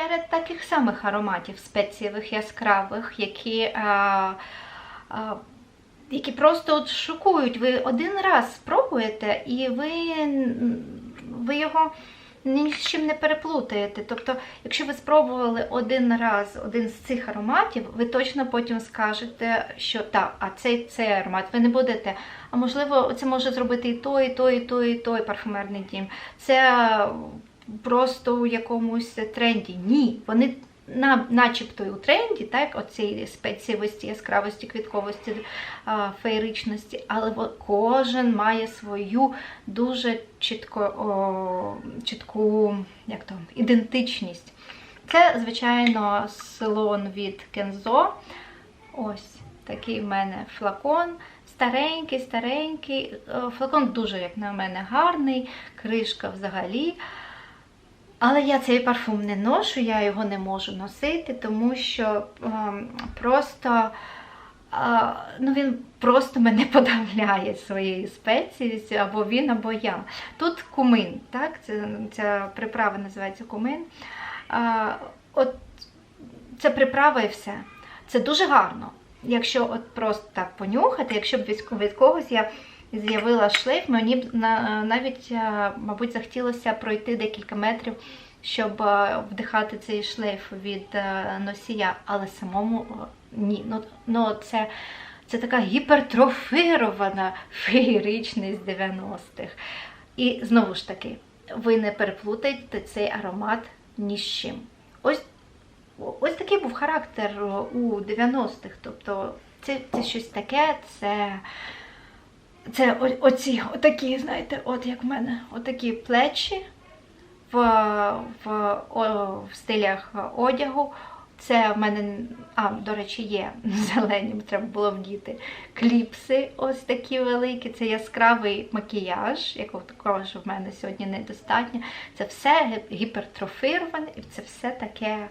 серед таких самих ароматів спецієвих яскравих, які, а, а, які просто от шокують. Ви один раз спробуєте і ви, ви його ні з чим не переплутаєте. Тобто, якщо ви спробували один раз один з цих ароматів, ви точно потім скажете, що так, а цей цей аромат ви не будете. А можливо, це може зробити і той, і той, і той, і той парфумерний дім. Це просто у якомусь тренді. Ні, вони на, начебто у тренді, так, оцієї спецієвості, яскравості, квітковості, феєричності, але кожен має свою дуже чітко, о, чітку як то, ідентичність. Це, звичайно, слон від Кензо. Ось такий в мене флакон. Старенький, старенький. Флакон дуже, як на мене, гарний, кришка взагалі. Але я цей парфум не ношу, я його не можу носити, тому що е, просто е, ну, він просто мене подавляє своєю спецією, або він, або я. Тут кумин, так? Це, ця приправа називається кумин. Е, от Це приправа і все. Це дуже гарно. Якщо от просто так понюхати, якщо б від когось я з'явила шлейф, мені б навіть, е, мабуть, захотілося пройти декілька метрів, щоб е, вдихати цей шлейф від е, носія, але самому ні. Ну, ну Це це така гіпертрофірована феєричність 90-х. І знову ж таки, ви не переплутайте цей аромат ні з чим. Ось ось такий був характер у 90-х. Тобто це, це щось таке, це. Це оці, отакі, знаєте, от як в мене, отакі плечі в в, о, в стилях одягу. Це в мене, а, до речі, є зелені, треба було вдіти. Кліпси ось такі великі, це яскравий макіяж, якого також в мене сьогодні недостатньо. Це все гіпертрофіроване і це все таке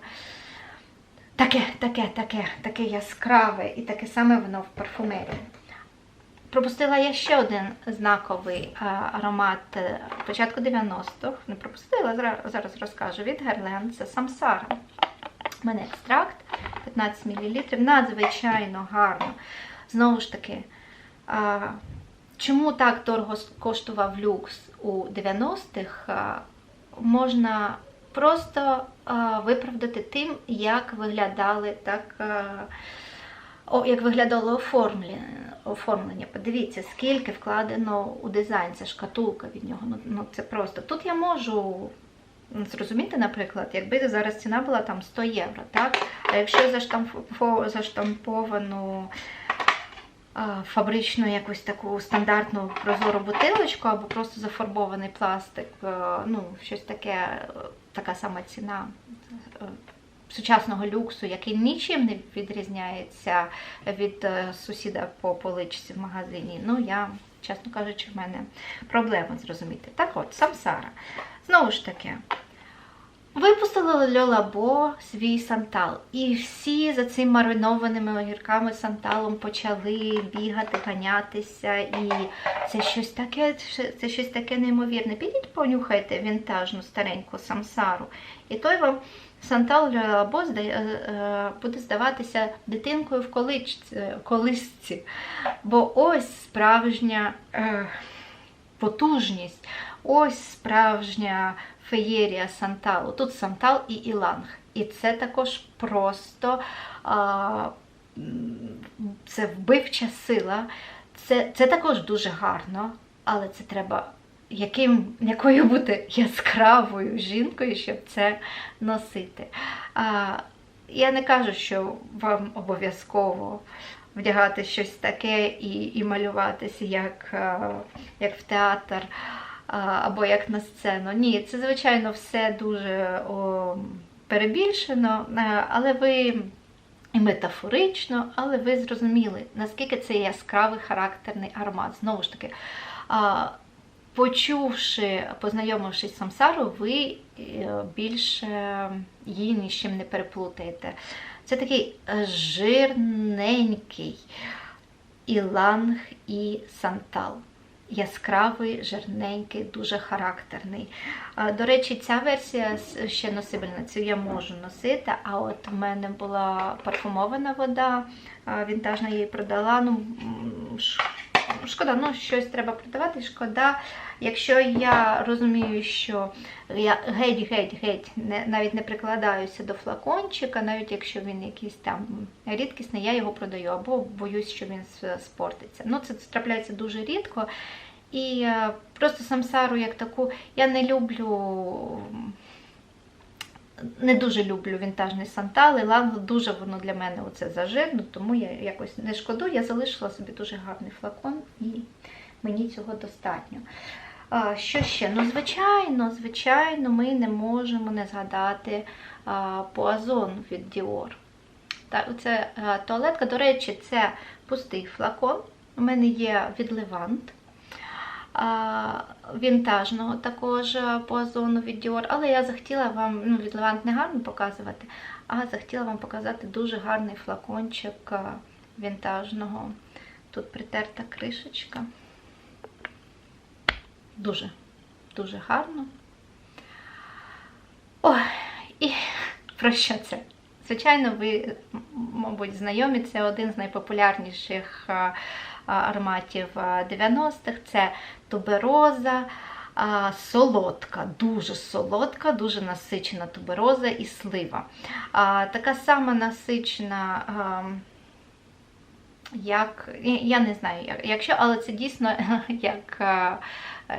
таке, таке, таке, таке яскраве і таке саме воно в парфумерії. Пропустила я ще один знаковий аромат е, початку 90-х. Не пропустила, зараз розкажу від Герлен, це Самсара. У мене екстракт 15 мл, надзвичайно гарно. Знову ж таки, чому так дорого коштував люкс у 90-х, можна просто виправдати тим, як виглядали так. О, як виглядало оформлення. оформлення. Подивіться, скільки вкладено у дизайн, це шкатулка від нього. Ну, ну Це просто. Тут я можу зрозуміти, наприклад, якби зараз ціна була там 100 євро. так? А якщо заштамповану фабричну якусь таку стандартну прозору бутилочку, або просто зафарбований пластик, ну, щось таке, така сама ціна сучасного люксу, який нічим не відрізняється від е, сусіда по поличці в магазині. Ну, я, чесно кажучи, в мене проблема зрозуміти. Так от, самсара. Знову ж таки. Випустила Льолабо свій сантал. І всі за цим маринованими огірками санталом почали бігати, ганятися. І це щось таке це щось таке неймовірне. Підіть, понюхайте вінтажну стареньку самсару. І той вам Сантал Льолабо е, е, буде здаватися дитинкою в колисці. Бо ось справжня е, потужність, ось справжня феєрія Санталу. Тут Сантал і Іланг. І це також просто це вбивча сила. Це, Це також дуже гарно, але це треба яким, якою бути яскравою жінкою, щоб це носити. А, Я не кажу, що вам обов'язково вдягати щось таке і і малюватися як, як в театр або як на сцену. Ні, це, звичайно, все дуже о, перебільшено, але ви. І метафорично, але ви зрозуміли, наскільки це яскравий характерний аромат. Знову ж таки, почувши, познайомившись з самсарою, ви е, більше її ні з чим не переплутаєте. Це такий е, жирненький іланг і сантал. яскравий, жирненький, дуже характерний. До речі, ця версія ще носибельна, цю я можу носити. А от в мене була парфумована вода, вінтажна я її продала. Ну, шкода, ну щось треба продавати. Шкода, якщо я розумію, що я геть-геть-геть навіть не прикладаюся до флакончика, навіть якщо він якийсь там рідкісний, я його продаю або боюсь, що він спортиться. Ну, це трапляється дуже рідко. І е, просто самсару як таку я не люблю. Не дуже люблю вінтажний сантал, і ланго дуже воно для мене оце зажирно, тому я якось не шкодую. Я залишила собі дуже гарний флакон і мені цього достатньо. Що ще? Ну, звичайно, звичайно, ми не можемо не згадати а, від Dior. Так, це туалетка. До речі, це пустий флакон. У мене є від Левант. Вінтажного також а, Пуазону від Dior, але я захотіла вам, ну, від Левант не гарно показувати, а захотіла вам показати дуже гарний флакончик вінтажного. Тут притерта кришечка. Дуже, дуже гарно. Ой, і про що це? Звичайно, ви, мабуть, знайомі, це один з найпопулярніших а, ароматів 90-х. Це тубероза, солодка, дуже солодка, дуже насичена тубероза і слива. Така сама насичена. як я- не знаю, як, якщо, але це дійсно як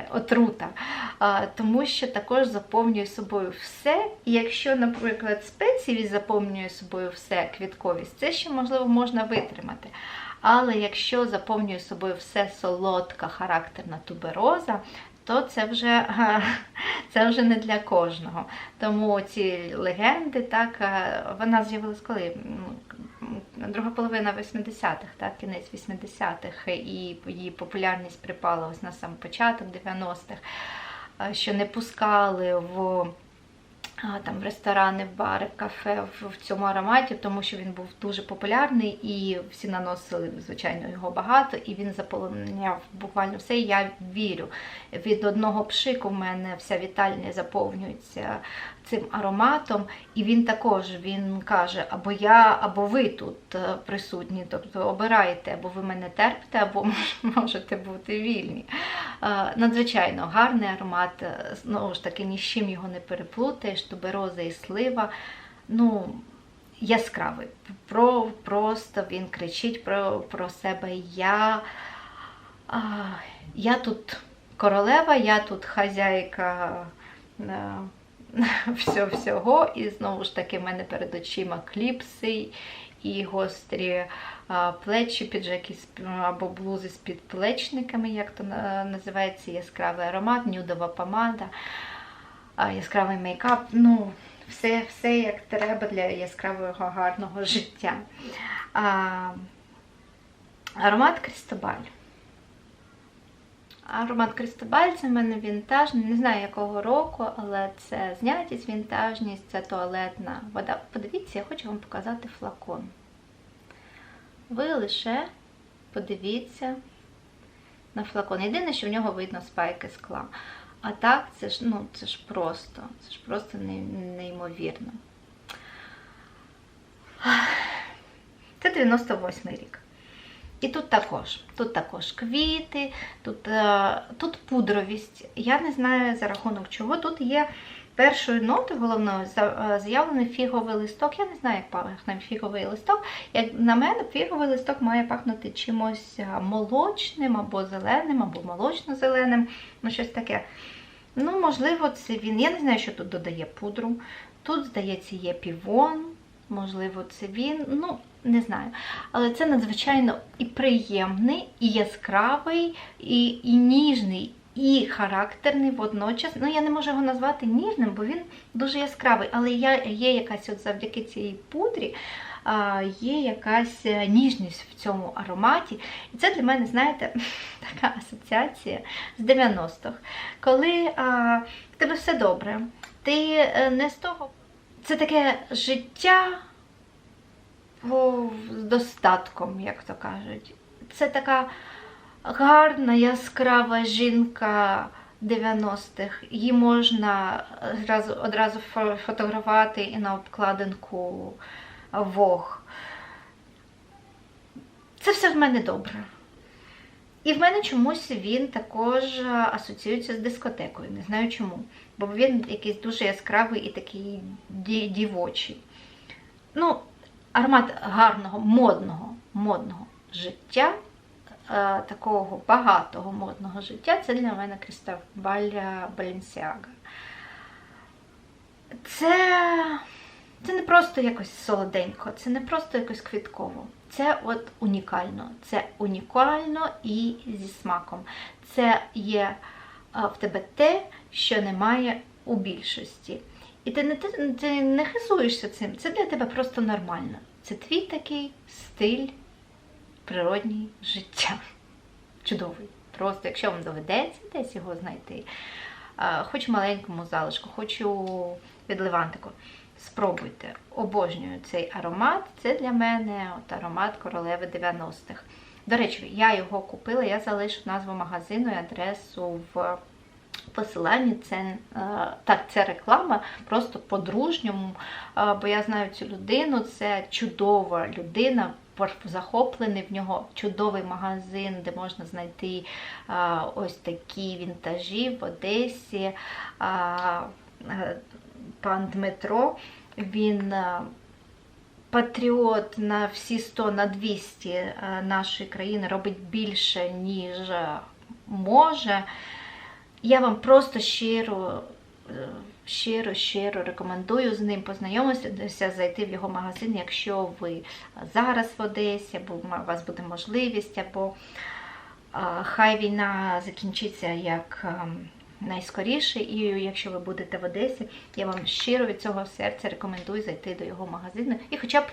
отрута, тому що також заповнює собою все. І якщо, наприклад, спеції заповнює собою все квітковість, це ще можливо можна витримати. Але якщо заповнює собою все солодка, характерна тубероза, то це вже, це вже не для кожного. Тому ці легенди, так, е, вона з'явилась коли? Друга половина 80-х, так, кінець 80-х, і її популярність припала ось на сам початок 90-х, е, що не пускали в там в ресторани, в бари, в кафе в, цьому ароматі, тому що він був дуже популярний і всі наносили, звичайно, його багато, і він заполоняв буквально все. Я вірю. Від одного пшику в мене вся вітальня заповнюється цим ароматом, і він також він каже: або я, або ви тут е, присутні. Тобто обирайте, або ви мене терпите, або можете бути вільні. Е, Надзвичайно гарний аромат, е, знову ж таки, ні з чим його не переплутаєш, тубероза і слива. Ну, яскравий. Про, просто він кричить про, про себе. Я, я тут королева, я тут хазяйка. Е, всього всього. І знову ж таки, в мене перед очима кліпси і гострі плечі, піджаки або блузи з підплечниками, як то називається, яскравий аромат, нюдова помада, яскравий мейкап. Ну, все, все як треба для яскравого гарного життя. А, аромат Крістобаль. Аромат Кристобаль це в мене вінтажний, не знаю якого року, але це знятість, вінтажність, це туалетна вода. Подивіться, я хочу вам показати флакон. Ви лише подивіться на флакон. Єдине, що в нього видно спайки скла. А так, це ж, ну, це ж просто, це ж просто неймовірно. Це 98 рік. І тут також. Тут також квіти, тут, е, тут пудровість. Я не знаю за рахунок чого. Тут є першою нотою головною за- е, фіговий листок. Я не знаю, як пахне фіговий листок. Як на мене, фіговий листок має пахнути чимось е, молочним або зеленим, або молочно-зеленим. Ну, щось таке. Ну, можливо, це він. Я не знаю, що тут додає пудру. Тут, здається, є півон. Можливо, це він. Ну, не знаю. Але це надзвичайно і приємний, і яскравий, і, і ніжний, і характерний водночас. Ну, я не можу його назвати ніжним, бо він дуже яскравий. Але я, є якась от завдяки цій пудрі, а, є якась е, ніжність в цьому ароматі. І це для мене, знаєте, така асоціація з 90-х. Коли а, в тебе все добре, ти е, не з того. Це таке життя з достатком, як то кажуть. Це така гарна, яскрава жінка 90-х. Її можна одразу, фотографувати і на обкладинку Vogue. Це все в мене добре. І в мене чомусь він також асоціюється з дискотекою. Не знаю чому. Бо він якийсь дуже яскравий і такий дівочий. Ну, аромат гарного, модного, модного життя, е, такого багатого модного життя, це для мене Крістабаль Баленсіага. Це, це не просто якось солоденько, це не просто якось квітково. Це от унікально. Це унікально і зі смаком. Це є в тебе те, що немає у більшості. І ти не, ти, не хизуєшся цим. Це для тебе просто нормально. Це твій такий стиль природній життя. Чудовий. Просто, якщо вам доведеться десь його знайти, хоч маленькому залишку, хоч у від Левантику. Спробуйте. Обожнюю цей аромат. Це для мене от аромат королеви 90-х. До речі, я його купила, я залишу назву магазину і адресу в посиланні. Це, е, так, це реклама, просто по-дружньому, е, бо я знаю цю людину, це чудова людина. Захоплений в нього чудовий магазин, де можна знайти ось такі вінтажі в Одесі. Е, пан Дмитро, він е, патріот на всі 100 на 200 е, нашої країни, робить більше, ніж е, може. Я вам просто щиро, е, щиро, щиро рекомендую з ним познайомитися, зайти в його магазин, якщо ви зараз в Одесі, або у вас буде можливість, або хай війна закінчиться як ем, найскоріше, і якщо ви будете в Одесі, я вам щиро від цього серця рекомендую зайти до його магазину і хоча б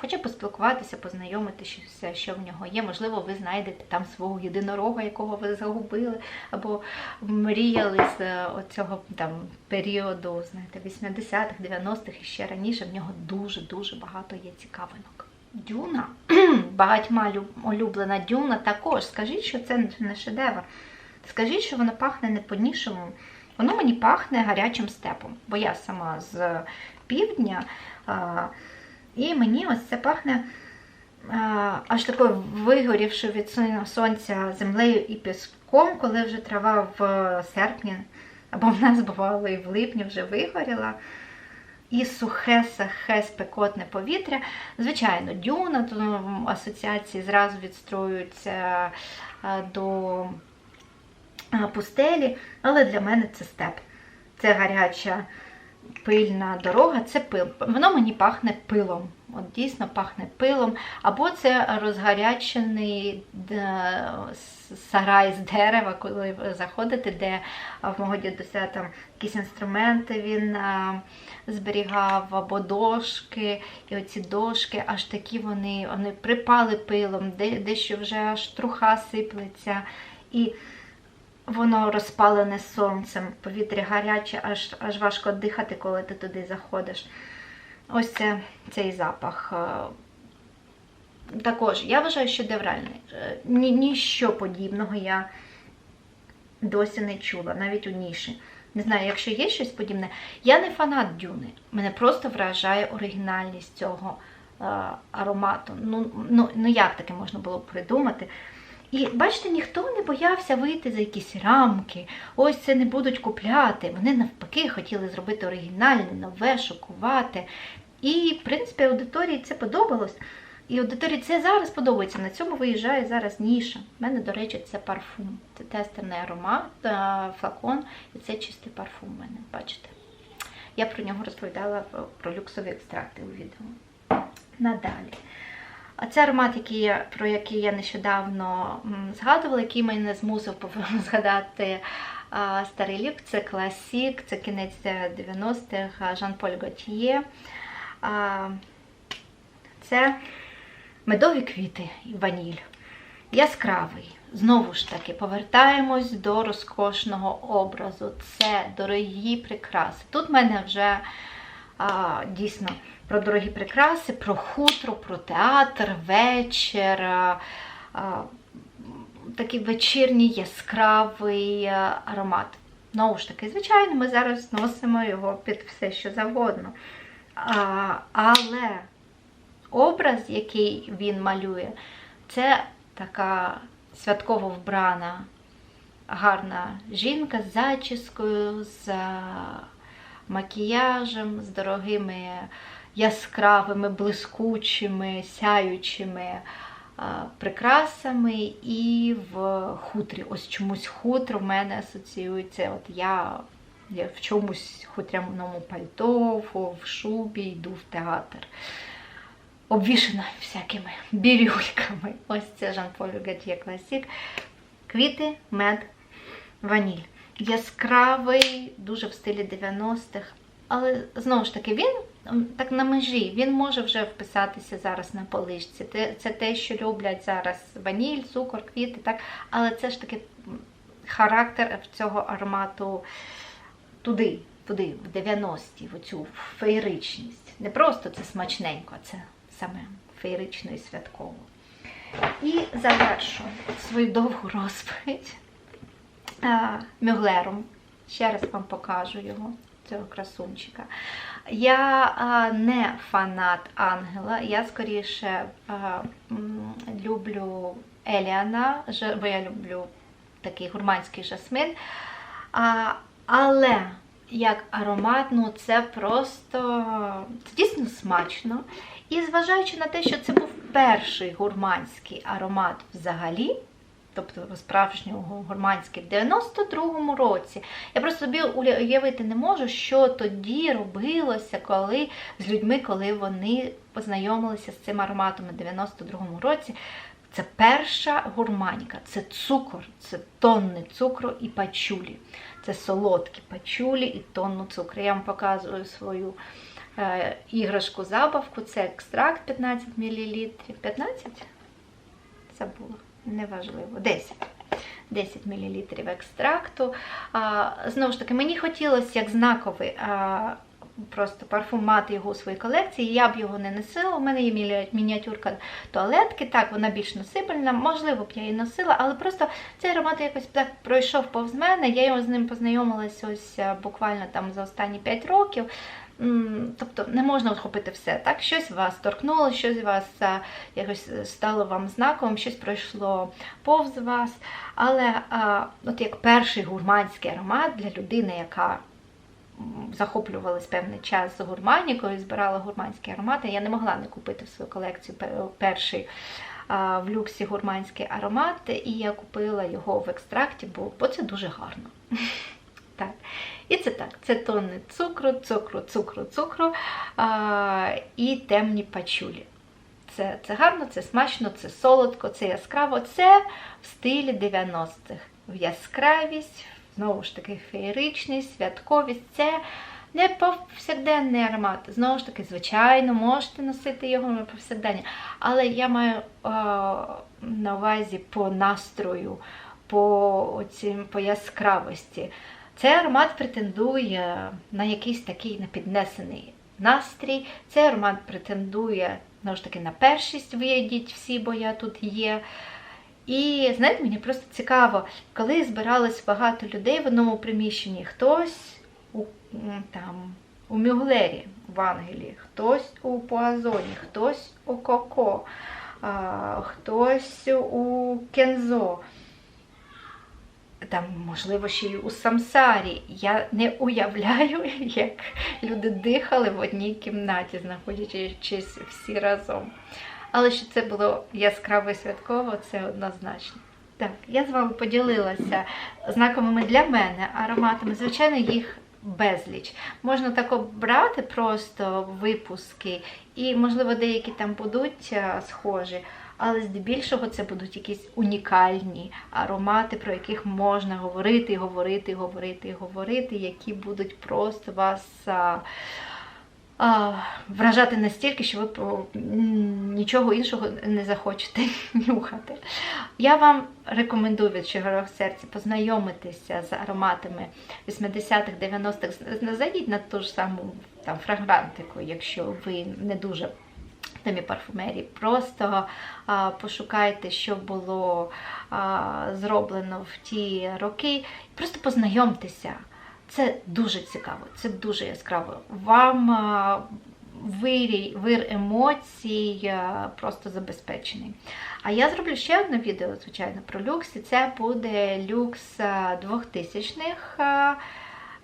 хоча поспілкуватися, познайомитися, що в нього є. Можливо, ви знайдете там свого єдинорога, якого ви загубили, або мріяли з е, оцього там періоду, знаєте, 80-х, 90-х і ще раніше. В нього дуже-дуже багато є цікавинок. Дюна, багатьма улюблена дюна також. Скажіть, що це не шедевр. Скажіть, що воно пахне не по-нішому. Воно мені пахне гарячим степом, бо я сама з півдня, і мені ось це пахне а, аж такою вигорівшою від сонця землею і піском, коли вже трава в серпні, або в нас бувало і в липні вже вигоріла. І сухе, сахе, спекотне повітря. Звичайно, дюна, то асоціації зразу відстроюються до пустелі, але для мене це степ. Це гаряча пильна дорога, це пил. Воно мені пахне пилом. От дійсно пахне пилом. Або це розгарячений е, сарай з дерева, коли ви заходите, де в мого дідуся там якісь інструменти він зберігав, або дошки. І оці дошки, аж такі вони, вони припали пилом, де, дещо вже аж труха сиплеться. І воно розпалене сонцем, повітря гаряче, аж, аж важко дихати, коли ти туди заходиш. Ось це цей запах. Е, Також я вважаю, що девральний. Е, Ні, ніщо подібного я досі не чула, навіть у ніші. Не знаю, якщо є щось подібне. Я не фанат дюни. Мене просто вражає оригінальність цього е, аромату. Ну, ну, ну як таке можна було б придумати? І бачите, ніхто не боявся вийти за якісь рамки. Ось це не будуть купляти. Вони навпаки хотіли зробити оригінальне, нове, шокувати. І, в принципі, аудиторії це подобалось. І аудиторії це зараз подобається. На цьому виїжджає зараз ніша. У мене, до речі, це парфум. Це тестерний аромат, е, флакон, і це чистий парфум у мене, бачите. Я про нього розповідала про люксові екстракти у відео. Надалі. А це аромат, який про який я нещодавно згадувала, який мене змусив згадати старий ліп. Це класік, це кінець 90-х, Жан-Поль Готьє. Це медові квіти і ваніль. Яскравий. Знову ж таки, повертаємось до розкошного образу. Це дорогі прикраси. Тут в мене вже а, дійсно про дорогі прикраси, про хутро, про театр, вечір. а, а, такий вечірній яскравий е, аромат. Знову ж таки, звичайно, ми зараз носимо його під все, що завгодно. Але образ, який він малює, це така святково вбрана, гарна жінка з зачіскою, з е, макіяжем, з дорогими яскравими, блискучими, сяючими прикрасами і в хутрі. Ось чомусь хутро в мене асоціюється. От я, в чомусь хутряному пальто, в, шубі йду в театр. Обвішена всякими бірюльками. Ось це Жан-Поль Гатьє Класік. Квіти, мед, ваніль. Яскравий, дуже в стилі 90-х. Але знову ж таки, він так на межі, він може вже вписатися зараз на поличці. Це, те, що люблять зараз ваніль, цукор, квіти, так? але це ж таки характер цього аромату туди, туди, в 90-ті, в цю феєричність. Не просто це смачненько, це саме феєрично і святково. І завершу свою довгу розповідь мюглером. Ще раз вам покажу його, цього красунчика. Я не фанат ангела, я скоріше люблю Еліана, бо я люблю такий гурманський жасмин. Але як аромат, ну це просто це дійсно смачно. І зважаючи на те, що це був перший гурманський аромат взагалі, тобто справжнього гурманський, в 92-му році, я просто собі уявити не можу, що тоді робилося, коли з людьми, коли вони познайомилися з цим ароматом у 92-му році. Це перша гурманіка, це цукор, це тонни цукру і пачулі. Це солодкі пачулі і тонну цукру. Я вам показую свою е, іграшку забавку. Це екстракт 15 мл. 15? Забула, неважливо. 10. 10 мл екстракту. А, знову ж таки, мені хотілося як знаковий а, просто парфум мати його у своїй колекції. Я б його не носила. У мене є мініатюрка туалетки. Так, вона більш носибельна. Можливо, б я її носила, але просто цей аромат якось так пройшов повз мене. Я його з ним познайомилася ось буквально там за останні 5 років. Тобто не можна охопити все. Так, щось вас торкнуло, щось вас а, якось стало вам знаковим, щось пройшло повз вас. Але а, от як перший гурманський аромат для людини, яка захоплювалась певний час з гурманікою, збирала гурманські аромати, я не могла не купити в свою колекцію перший в люксі гурманський аромат, і я купила його в екстракті, бо це дуже гарно. Так. І це так, це тонни цукру, цукру, цукру, цукру а, і темні пачулі. Це, це гарно, це смачно, це солодко, це яскраво. Це в стилі 90-х. В яскравість, знову ж таки, феєричність, святковість. Це не повсякденний аромат. Знову ж таки, звичайно, можете носити його на повсякдення. Але я маю а, на увазі по настрою, по, оцім, по яскравості. Цей аромат претендує на якийсь такий на піднесений настрій. Цей аромат претендує знову ж таки на першість. Виїдіть всі, бо я тут є. І знаєте, мені просто цікаво, коли збиралось багато людей в одному приміщенні, хтось у там у Мюглері в Ангелії, хтось у Пуазоні, хтось у Коко, а, хтось у Кензо там, можливо, ще й у самсарі. Я не уявляю, як люди дихали в одній кімнаті, знаходячись всі разом. Але що це було яскраво і святково, це однозначно. Так, я з вами поділилася знаковими для мене ароматами. Звичайно, їх безліч. Можна так обрати просто випуски, і, можливо, деякі там будуть схожі, але здебільшого це будуть якісь унікальні аромати, про яких можна говорити, говорити, говорити, говорити, які будуть просто вас а, а, вражати настільки, що ви м, нічого іншого не захочете нюхати. Я вам рекомендую від щирого серця познайомитися з ароматами 80-х, 90-х. Зайдіть на ту ж саму там, фрагрантику, якщо ви не дуже домі парфумерії. Просто а, пошукайте, що було а, зроблено в ті роки. Просто познайомтеся. Це дуже цікаво, це дуже яскраво. Вам а, вирій, вир емоцій а, просто забезпечений. А я зроблю ще одне відео, звичайно, про люкс, і це буде люкс 2000-х.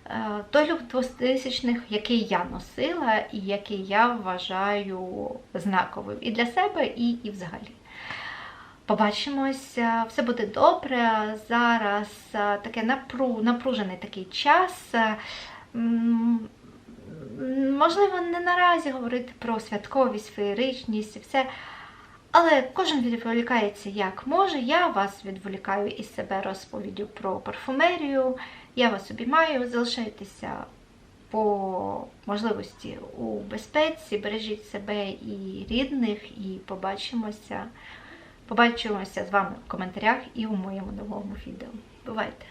Е, той люк 2000-х, який я носила і який я вважаю знаковим і для себе, і, і взагалі. Побачимося, все буде добре. Зараз е, таке напру, напружений такий час. Е, Можливо, не наразі говорити про святковість, феєричність і все. Але кожен відволікається як може. Я вас відволікаю із себе розповіддю про парфумерію. Я вас обіймаю, залишайтеся по можливості у безпеці, бережіть себе і рідних, і побачимося. Побачимося з вами в коментарях і у моєму новому відео. Бувайте!